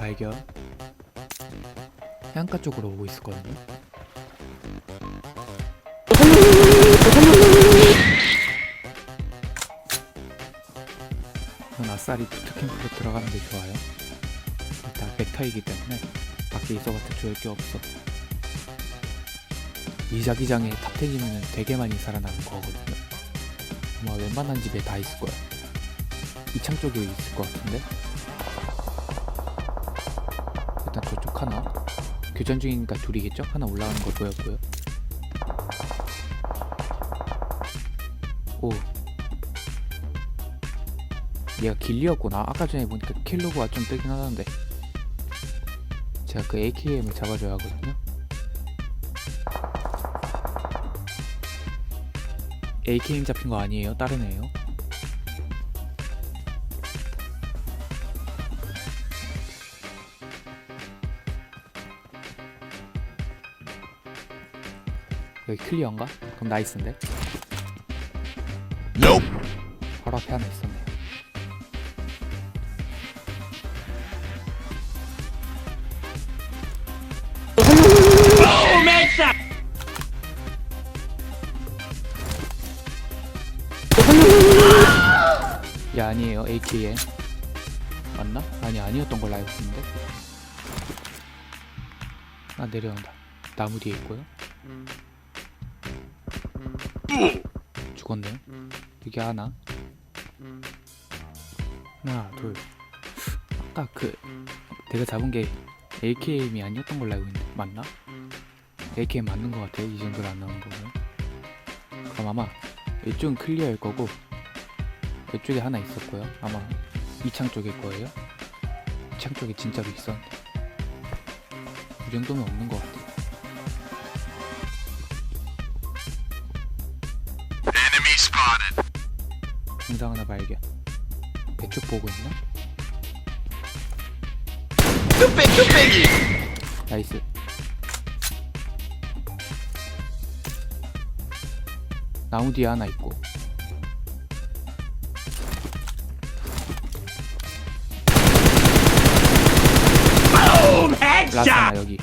발견. 해안가 쪽으로 오고 있었거든요. 전 아싸리 부트캠프로 들어가는 게 좋아요. 일단 벡터이기 때문에 밖에 있어봤자 좋을 게 없어. 이 자기장에 탑텐이면 되게 많이 살아나는 거거든요. 아마 웬만한 집에 다 있을 거야. 이창 쪽에 있을 것 같은데. 교전 중이니까 둘이겠죠? 하나 올라가는 거 보였고요. 오. 얘가 길리였구나. 아까 전에 보니까 킬로그가 좀 뜨긴 하던데. 제가 그 AKM을 잡아줘야 하거든요. AKM 잡힌 거 아니에요? 다른 애예요. 여기 클리어인가? 그럼 나이스인데? 바로 앞에 하나 있었네. 야 아니에요 AKM 맞나? 아니 아니었던 걸로 알고 있는데 아 내려온다 나무 뒤에 있고요 죽었네. 여기 하나? 하나 둘. 아까 그 내가 잡은 게 AKM이 아니었던 걸로 알고 있는데 맞나? AKM 맞는 것 같아요 이 정도로 안 나온 거고요 그럼 아마 이쪽은 클리어일 거고 이쪽에 하나 있었고요. 아마 이창 쪽일 거예요. 이창 쪽에 진짜로 있었는데. 이 정도면 없는 것 같아요 영상 하나 발견 배쪽 보고 있나? 뚝배기 뚝배기. 나이스. 나무 뒤에 하나 있고. 라스 하나 여기